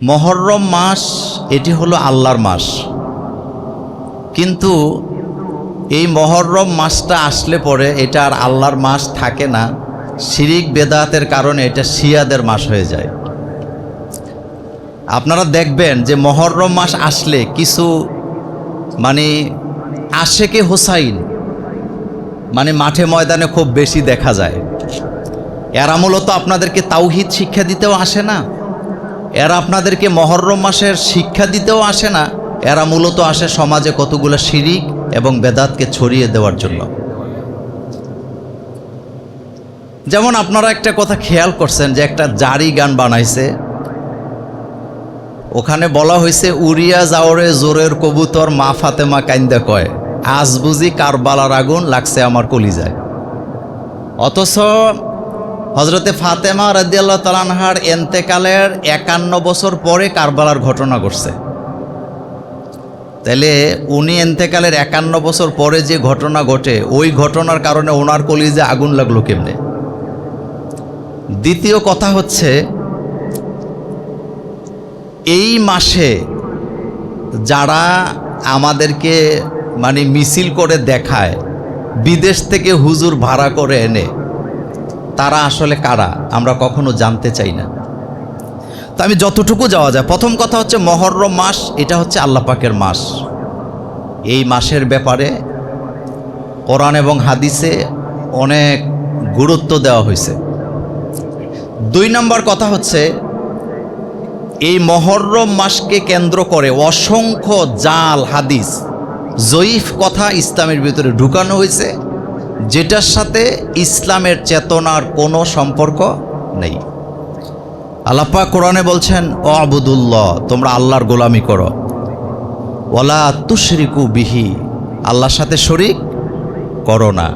মহরম মাস, এটি হলো আল্লাহর মাস। কিন্তু এই মহরম মাসটা আসলে পরে এটা আর আল্লাহর মাস থাকে না। শিরিক, বেদাতের কারণে এটা শিয়াদের মাস হয়ে যায়। আপনারা দেখবেন যে মহরম মাস আসলে কিছু মানে আশেকে হোসাইন মানে মাঠে ময়দানে খুব বেশি দেখা যায়। এরা মূলত আপনাদেরকে তাওহিদ শিক্ষা দিতেও আসে না। এরা আপনাদেরকে মহরম মাসের শিক্ষা দিতেও আসে না। এরা মূলত আসে সমাজে কতগুলো শিরিক এবং বেদাতকে ছড়িয়ে দেওয়ার জন্য। যেমন আপনারা একটা কথা খেয়াল করছেন যে একটা জারি গান বানাইছে। ওখানে বলা হয়েছে উড়িয়া যাওরে জোরের কবুতর, মা ফাতেমা কাইন্দা কয়, আজ বুঝি কারবালার আগুন লাগছে আমার কলিজায়। অথচ হজরতে ফাতেমা রাদিয়াল্লাহ তালানহার এন্তেকালের একান্ন বছর পরে কারবালার ঘটনা ঘটছে। তাহলে উনি এন্তেকালের একান্ন বছর পরে যে ঘটনা ঘটে, ওই ঘটনার কারণে ওনার কলিজে আগুন লাগল কেমনে? দ্বিতীয় কথা হচ্ছে, এই মাসে যারা আমাদেরকে মানে মিছিল করে দেখায়, বিদেশ থেকে হুজুর ভাড়া করে এনে তারা আসলে কারা, আমরা কখনো জানতে চাই না। তো আমি যতটুকু যাওয়া যায়, প্রথম কথা হচ্ছে মহরম মাস, এটা হচ্ছে আল্লাহ পাকের মাস। এই মাসের ব্যাপারে কোরআন এবং হাদিসে অনেক গুরুত্ব দেওয়া হয়েছে। দুই নম্বর কথা হচ্ছে, এই মহরম মাসকে কেন্দ্র করে অসংখ্য জাল, হাদিস, জয়ীফ কথা ইসলামের ভিতরে ঢুকানো হয়েছে। যেটার সাথে ইসলামের চেতনার কোনো সম্পর্ক নেই। আল্লাপা কোরআনে বলছেন ও আবুদুল্লাহ তোমরা আল্লাহর গোলামি করো। ওলা তুশরিকু বিহি, আল্লাহর সাথে শরিক করো না।